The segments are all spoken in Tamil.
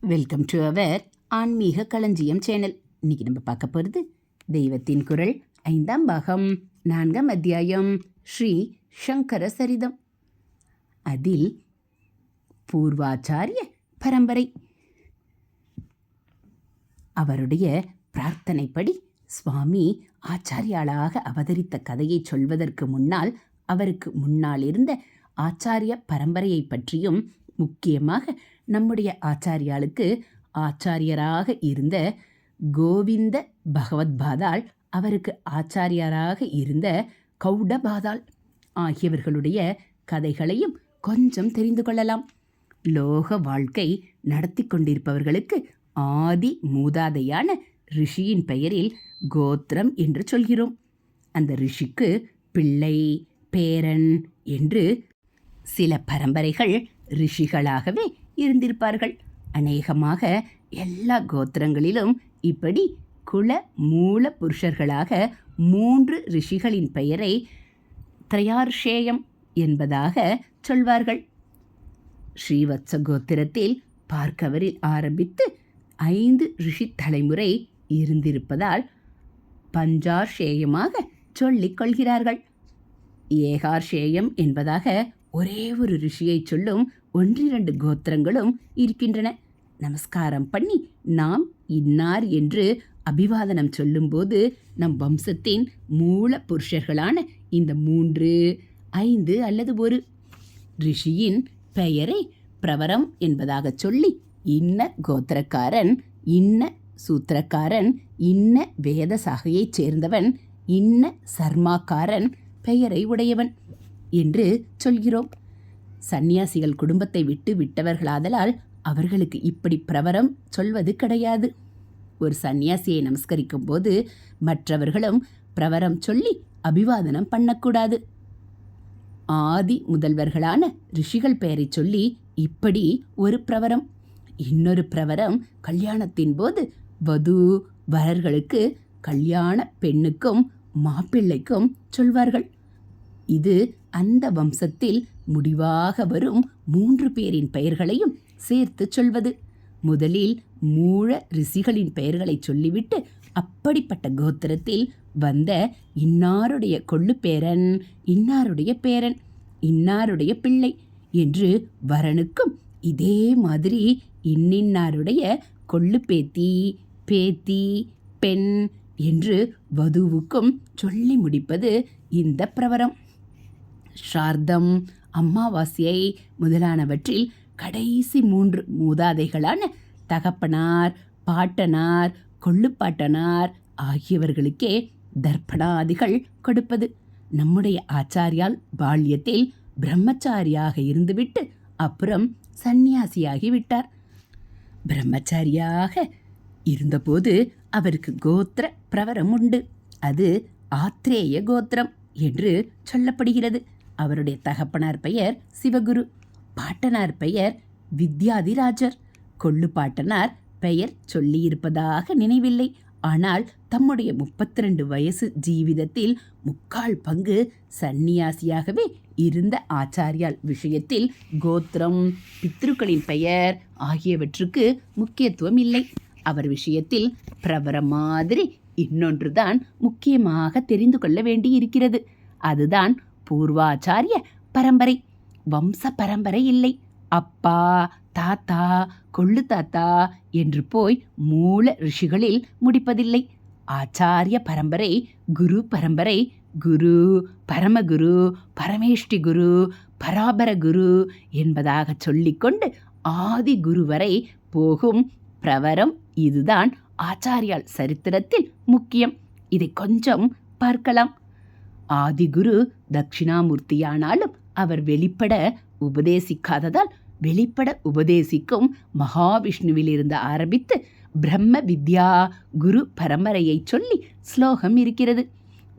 வெல்கம் டு அவர் ஆன்மீக களஞ்சியம் சேனல் இன்னைக்கு நம்ம பார்க்க போகிறது தெய்வத்தின் குரல் ஐந்தாம் பாகம் நான்காம் அத்தியாயம் ஸ்ரீ சங்கர சரிதம். அதில் பூர்வாச்சாரிய பரம்பரை. அவருடைய பிரார்த்தனைப்படி சுவாமி ஆச்சாரியாளாக அவதரித்த கதையை சொல்வதற்கு முன்னால் அவருக்கு முன்னால் இருந்த ஆச்சாரிய பரம்பரையை பற்றியும் முக்கியமாக நம்முடைய ஆச்சாரியாளுக்கு ஆச்சாரியராக இருந்த கோவிந்த பகவத்பாதாள் அவருக்கு ஆச்சாரியராக இருந்த கௌடபாதாள் ஆகியவர்களுடைய கதைகளையும் கொஞ்சம் தெரிந்து கொள்ளலாம். லோக வாழ்க்கை நடத்தி கொண்டிருப்பவர்களுக்கு ஆதி மூதாதையான ரிஷியின் பெயரில் கோத்திரம் என்று சொல்கிறோம். அந்த ரிஷிக்கு பிள்ளை பேரன் என்று சில பரம்பரைகள் ரிஷிகளாகவே இருந்திருப்பார்கள். அநேகமாக எல்லா கோத்திரங்களிலும் இப்படி குல மூல புருஷர்களாக மூன்று ரிஷிகளின் பெயரை திரையார்ஷேயம் என்பதாக சொல்வார்கள். ஸ்ரீவத்ச கோத்திரத்தில் பார்க்கவரில் ஆரம்பித்து ஐந்து ரிஷி தலைமுறை இருந்திருப்பதால் பஞ்சார்ஷேயமாக சொல்லிக் கொள்கிறார்கள். ஏகார்ஷேயம் என்பதாக ஒரே ஒரு ரிஷியை சொல்லும் ஒன்றிரண்டு கோத்திரங்களும் இருக்கின்றன. நமஸ்காரம் பண்ணி நாம் இன்னார் என்று அபிவாதனம் சொல்லும்போது நம் வம்சத்தின் மூல புருஷர்களான இந்த மூன்று ஐந்து அல்லது ஒரு ரிஷியின் பெயரை பிரவரம் என்பதாக சொல்லி இன்ன கோத்திரக்காரன் இன்ன சூத்திரக்காரன் இன்ன வேத சாகையைச் சேர்ந்தவன் இன்ன சர்மாக்காரன் பெயரை உடையவன். என்று சொல்கிறோம். சந்நியாசிகள் குடும்பத்தை விட்டு விட்டவர்களாதலால் அவர்களுக்கு இப்படி பிரவரம் சொல்வது கிடையாது. ஒரு சந்நியாசியை நமஸ்கரிக்கும் போது மற்றவர்களும் பிரவரம் சொல்லி அபிவாதனம் பண்ணக்கூடாது. ஆதி முதல்வர்களான ரிஷிகள் பெயரை சொல்லி இப்படி ஒரு பிரவரம். இன்னொரு பிரவரம் கல்யாணத்தின் போது வது வரர்களுக்கு கல்யாண பெண்ணுக்கும் மாப்பிள்ளைக்கும் சொல்வார்கள். இது அந்த வம்சத்தில் முடிவாக வரும் மூன்று பேரின் பெயர்களையும் சேர்த்து சொல்வது. முதலில் மூழ ரிஷிகளின் பெயர்களை சொல்லிவிட்டு அப்படிப்பட்ட கோத்திரத்தில் வந்த இன்னாருடைய கொள்ளு பேரன் இன்னாருடைய பேரன் இன்னாருடைய பிள்ளை என்று வரனுக்கும் இதே மாதிரி இன்னின்னாருடைய கொள்ளு பேத்தி பேத்தி பெண் என்று வதுவுக்கும் சொல்லி முடிப்பது இந்த பிரவரம். ஸ்ரார்த்தம் அமாவாசையை முதலானவற்றில் கடைசி மூன்று மூதாதைகளான தகப்பனார் பாட்டனார் கொள்ளுப்பாட்டனார் ஆகியவர்களுக்கே தர்ப்பணாதிகள் கொடுப்பது. நம்முடைய ஆச்சாரியால் பால்யத்தில் பிரம்மச்சாரியாக இருந்துவிட்டு அப்புறம் சந்நியாசியாகி விட்டார். பிரம்மச்சாரியாக இருந்தபோது அவருக்கு கோத்திர பிரவரம் உண்டு. அது ஆத்ரேய கோத்திரம் என்று சொல்லப்படுகிறது. அவருடைய தகப்பனார் பெயர் சிவகுரு பாட்டனார் பெயர் வித்யாதிராஜர். கொள்ளு பாட்டனார் பெயர் சொல்லியிருப்பதாக நினைவில்லை. ஆனால் தம்முடைய முப்பத்தி ரெண்டு வயசு ஜீவிதத்தில் முக்கால் பங்கு சன்னியாசியாகவே இருந்த ஆச்சாரியால் விஷயத்தில் கோத்திரம் பித்ருக்களின் பெயர் ஆகியவற்றுக்கு முக்கியத்துவம் இல்லை. அவர் விஷயத்தில் பிரபர மாதிரி இன்னொன்றுதான் முக்கியமாக தெரிந்து கொள்ள வேண்டி இருக்கிறது அதுதான் பூர்வாச்சாரிய பரம்பரை. வம்ச பரம்பரை இல்லை. அப்பா தாத்தா கொள்ளு தாத்தா என்று போய் மூல ரிஷிகளில் முடிப்பதில்லை. ஆச்சாரிய பரம்பரை குரு பரம்பரை குரு பரமகுரு பரமேஷ்டி குரு பராபர குரு என்பதாக சொல்லிக்கொண்டு ஆதி குரு வரை போகும் பிரவரம் இதுதான். ஆச்சாரியால் சரித்திரத்தில் முக்கியம். இதை கொஞ்சம் பார்க்கலாம். ஆதிகுரு தட்சிணாமூர்த்தியானாலும் அவர் வெளிப்பட உபதேசிக்காததால் வெளிப்பட உபதேசிக்கும் மகாவிஷ்ணுவிலிருந்து ஆரம்பித்து பிரம்ம வித்யா குரு பரம்பரையை சொல்லி ஸ்லோகம் இருக்கிறது.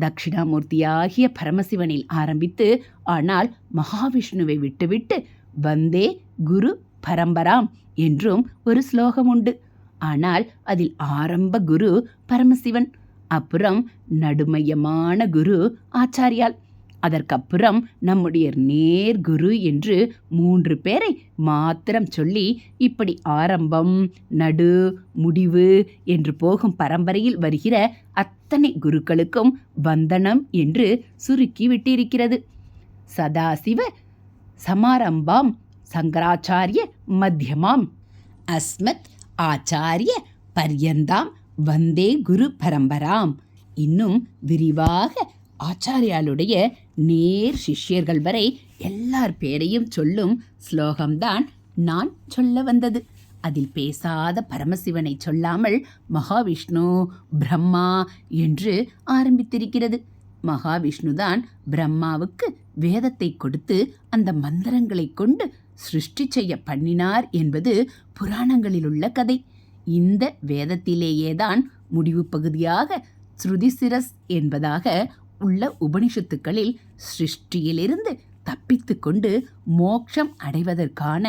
தட்சிணாமூர்த்தியாகிய பரமசிவனில் ஆரம்பித்து ஆனால் மகாவிஷ்ணுவை விட்டுவிட்டு வந்தே குரு பரம்பராம் என்றும் ஒரு ஸ்லோகம் உண்டு. ஆனால் அதில் ஆரம்ப குரு பரமசிவன். அப்புறம் நடுமையமான குரு ஆச்சாரியால். அதற்கப்புறம் நம்முடைய நேர்குரு என்று மூன்று பேரை மாத்திரம் சொல்லி இப்படி ஆரம்பம் நடு முடிவு என்று போகும் பரம்பரையில் வருகிற அத்தனை குருக்களுக்கும் வந்தனம் என்று சுருக்கி விட்டிருக்கிறது. சதாசிவ சமாரம்பாம் சங்கராச்சாரிய மத்தியமாம். அஸ்மத் ஆச்சாரிய பர்யந்தாம் வந்தே குரு பரம்பராம். இன்னும் விரிவாக ஆச்சாரியாளுடைய நேர் சிஷ்யர்கள் வரை எல்லார் பேரையும் சொல்லும் ஸ்லோகம்தான் நான் சொல்ல வந்தது. அதில் பேசாத பரமசிவனை சொல்லாமல் மகாவிஷ்ணு பிரம்மா என்று ஆரம்பித்திருக்கிறது. மகாவிஷ்ணுதான் பிரம்மாவுக்கு வேதத்தை கொடுத்து அந்த மந்திரங்களை கொண்டு சிருஷ்டி செய்ய பண்ணினார் என்பது புராணங்களில் உள்ள கதை. இந்த வேதத்திலேயேதான் முடிவு பகுதியாக ஸ்ருதிசிரஸ் என்பதாக உள்ள உபனிஷத்துக்களில் சிருஷ்டியிலிருந்து தப்பித்து கொண்டு மோட்சம் அடைவதற்கான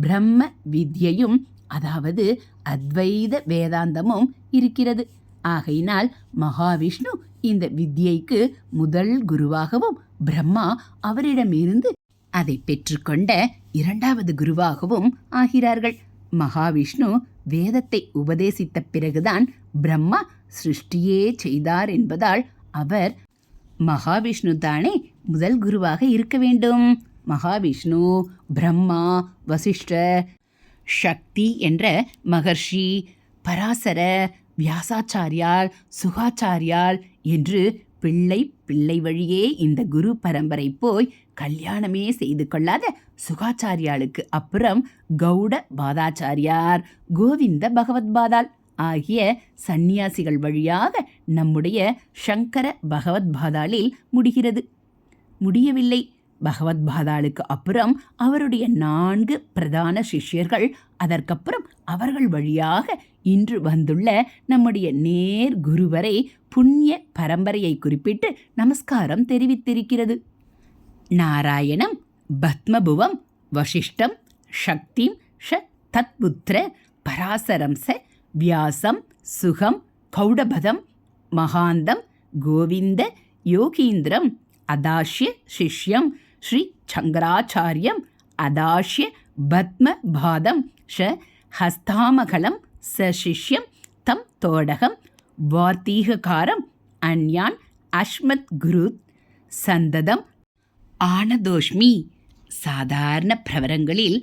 பிரம்ம வித்யையும் அதாவது அத்வைத வேதாந்தமும் இருக்கிறது. ஆகையினால் மகாவிஷ்ணு இந்த வித்யைக்கு முதல் குருவாகவும் பிரம்மா அவரிடமிருந்து அதை பெற்றுக்கொண்ட இரண்டாவது குருவாகவும் ஆகிறார்கள். மகாவிஷ்ணு வேதத்தை உபதேசித்த பிறகுதான் பிரம்மா சிருஷ்டியே செய்தார் என்பதால் அவர் மகாவிஷ்ணு தானே முதல் குருவாக இருக்க வேண்டும். மகாவிஷ்ணு பிரம்மா வசிஷ்டர் சக்தி என்ற மகர்ஷி பராசர வியாசாச்சாரியால் சுகாச்சாரியால் என்று பிள்ளை பிள்ளை வழியே இந்த குரு பரம்பரை போய் கல்யாணமே செய்து கொள்ளாத சுகாச்சாரியாளுக்கு அப்புறம் கௌட பாதாச்சாரியார் கோவிந்த பகவத் பாதால் ஆகிய சந்நியாசிகள் வழியாக நம்முடைய சங்கர பகவத்பாதாலில் முடிகிறது. முடியவில்லை. பகவத்பாதாளுக்கு அப்புறம் அவருடைய நான்கு பிரதான சிஷ்யர்கள் அதற்கப்புறம் அவர்கள் வழியாக இன்று வந்துள்ள நம்முடைய நேர் குருவரை புண்ணிய பரம்பரையை குறிப்பிட்டு நமஸ்காரம் தெரிவித்திருக்கிறது. நாராயணம் பத்மபுவம் வசிஷ்டம் சக்திம் ஷ தத்புத்திர பராசரம் ச வியாசம் சுகம் கௌடபதம் மகாந்தம் கோவிந்த யோகீந்திரம் அதாஷ்ய சிஷ்யம் ஸ்ரீ சங்கராச்சாரியம் அதாஷ்ய பத்மபாதம் ஷ ஹஸ்தாமகலம் ச சிஷ்யம் தம் தோடகம் வார்த்தீககாரம் அந்யான் அஷ்மத் குருத் சந்ததம் ஆனதோஷ்மி. சாதாரண பிரவரங்களில்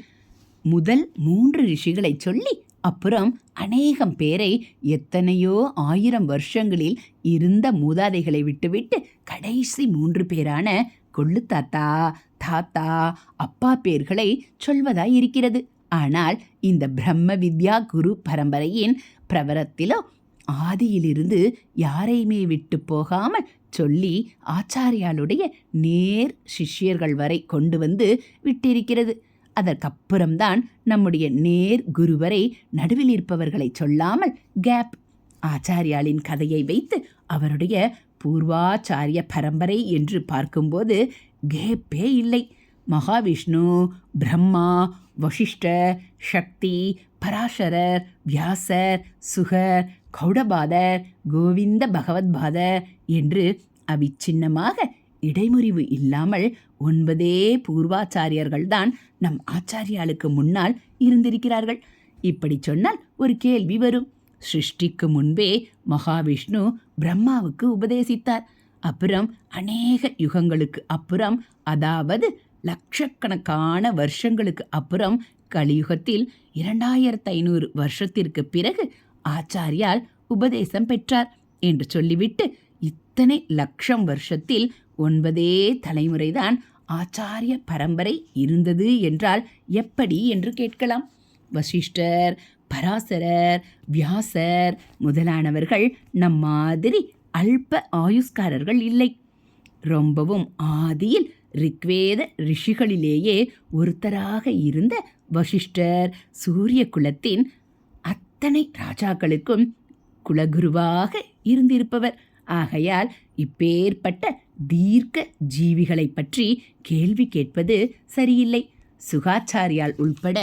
முதல் மூன்று ரிஷிகளை சொல்லி அப்புறம் அநேகம் பேரை எத்தனையோ ஆயிரம் வருஷங்களில் இருந்த மூதாதைகளை விட்டுவிட்டு கடைசி மூன்று பேரான கொள்ளு தாத்தா தாத்தா அப்பா பேர்களை சொல்வதாய் இருக்கிறது. ஆனால் இந்த பிரம்ம வித்யா குரு பரம்பரையின் பிரவரத்திலோ ஆதியிலிருந்து யாரையுமே விட்டு போகாமல் சொல்லி ஆச்சாரியாளுடைய நேர் சிஷ்யர்கள் வரை கொண்டு வந்து விட்டிருக்கிறது. அதற்கப்புறம்தான் நம்முடைய நேர் குருவரை நடுவில் இருப்பவர்களை சொல்லாமல் கேப் ஆச்சாரியாளின் கதையை வைத்து அவருடைய பூர்வாச்சாரிய பரம்பரை என்று பார்க்கும்போது கேப்பே இல்லை. மகாவிஷ்ணு பிரம்மா வசிஷ்ட சக்தி பராசரர் வியாசர் சுகர் கௌடபாதர் கோவிந்த பகவத்பாதர் என்று அவிச்சின்னமாக இடைமுறிவு இல்லாமல் ஒன்பதே பூர்வாச்சாரியர்கள்தான் நம் ஆச்சாரியாளுக்கு முன்னால் இருந்திருக்கிறார்கள். இப்படி சொன்னால் ஒரு கேள்வி வரும். சிருஷ்டிக்கு முன்பே மகாவிஷ்ணு பிரம்மாவுக்கு உபதேசித்தார். அப்புறம் அநேக யுகங்களுக்கு அப்புறம் அதாவது லட்சக்கணக்கான வருஷங்களுக்கு அப்புறம் கலியுகத்தில் இரண்டாயிரத்து ஐநூறு வருஷத்திற்கு பிறகு ஆச்சாரியால் உபதேசம் பெற்றார் என்று சொல்லிவிட்டு இத்தனை லட்சம் வருஷத்தில் ஒன்பதே தலைமுறைதான் ஆச்சாரிய பரம்பரை இருந்தது என்றால் எப்படி என்று கேட்கலாம். வசிஷ்டர் பராசரர் வியாசர் முதலானவர்கள் நம் மாதிரி அல்ப ஆயுஸ்காரர்கள் இல்லை. ரொம்பவும் ஆதியில் ரிக்வேத ரிஷிகளிலேயே ஒருத்தராக இருந்த வசிஷ்டர் சூரிய குலத்தின் அத்தனை ராஜாக்களுக்கும் குலகுருவாக இருந்திருப்பவர். ஆகையால் இப்பேற்பட்ட தீர்க்க ஜீவிகளை பற்றி கேள்வி கேட்பது சரியில்லை. சுகாச்சாரியால் உள்பட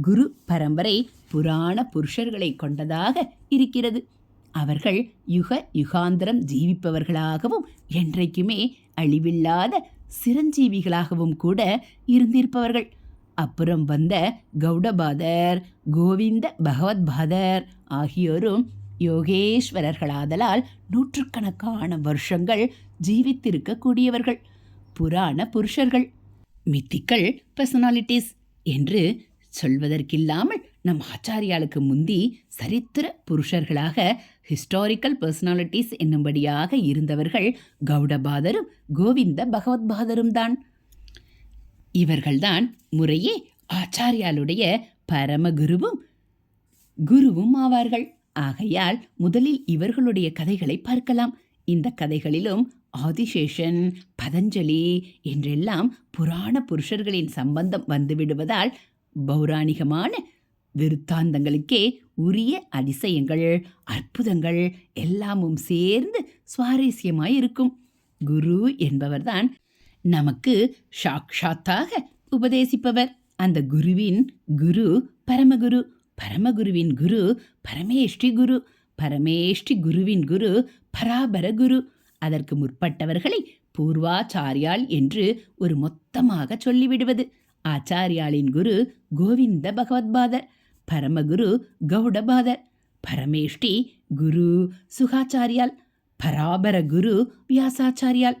குரு பரம்பரை புராண புருஷர்களை கொண்டதாக இருக்கிறது. அவர்கள் யுக யுகாந்திரம் ஜீவிப்பவர்களாகவும் என்றைக்குமே அழிவில்லாத சிரஞ்சீவிகளாகவும் கூட இருந்திருப்பவர்கள். அப்புறம் வந்த கௌடபாதர் கோவிந்த பகவத்பாதர் ஆகியோரும் யோகேஸ்வரர்களாதலால் நூற்றுக்கணக்கான வருஷங்கள் ஜீவித்திருக்கக்கூடியவர்கள். புராண புருஷர்கள். மித்திக்கல் பர்சனாலிட்டிஸ் என்று சொல்வதற்கில்லாமல் நம் ஆச்சாரியாளுக்கு முந்தி சரித்திர புருஷர்களாக ஹிஸ்டாரிக்கல் பர்சனாலிட்டிஸ் என்னும்படியாக இருந்தவர்கள் கௌடபாதரும் கோவிந்த பகவத்பாதரும் தான். இவர்கள்தான் முறையே ஆச்சாரியாளுடைய பரமகுருவும் குருவும் ஆவார்கள். ஆகையால் முதலில் இவர்களுடைய கதைகளை பார்க்கலாம். இந்த கதைகளிலும் ஆதிசேஷன் பதஞ்சலி என்றெல்லாம் புராண புருஷர்களின் சம்பந்தம் வந்துவிடுவதால் பௌராணிகமான விருத்தாந்தங்களுக்கே உரிய அதிசயங்கள் அற்புதங்கள் எல்லாமும் சேர்ந்து சுவாரஸ்யமாய் இருக்கும் குரு என்பவர்தான் நமக்கு சாக்ஷாத்தாக உபதேசிப்பவர். அந்த குருவின் குரு பரமகுரு பரமகுருவின் குரு பரமேஷ்டி குரு பரமேஷ்டி குருவின் குரு பராபர குரு. அதற்கு முற்பட்டவர்களை பூர்வாச்சாரியால் என்று ஒரு மொத்தமாக சொல்லிவிடுவது. ஆச்சாரியாளின் குரு கோவிந்த பகவத்பாதர் பரமகுரு கௌடபாதர் பரமேஷ்டி குரு சுகாச்சாரியால் பராபர குரு வியாசாச்சாரியால்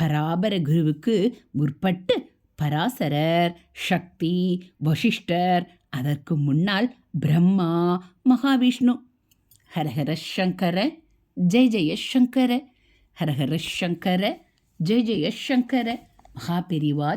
பராபர குருவுக்கு முற்பட்டு பராசரர் சக்தி வசிஷ்டர் அதற்கு முன்னால் பிரம்மா மகாவிஷ்ணு. ஹரஹர சங்கர ஜெய ஜெய சங்கர ஹரஹர சங்கர ஜெய ஜெய சங்கர மகாபெரிவா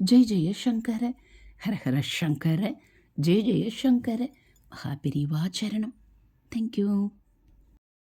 ஜெய் ஜெய சங்கர ஹரஹர சங்கர ஜெய் ஜெய சங்கர மகாபிரிவாச்சரணம் தேங்க்யூ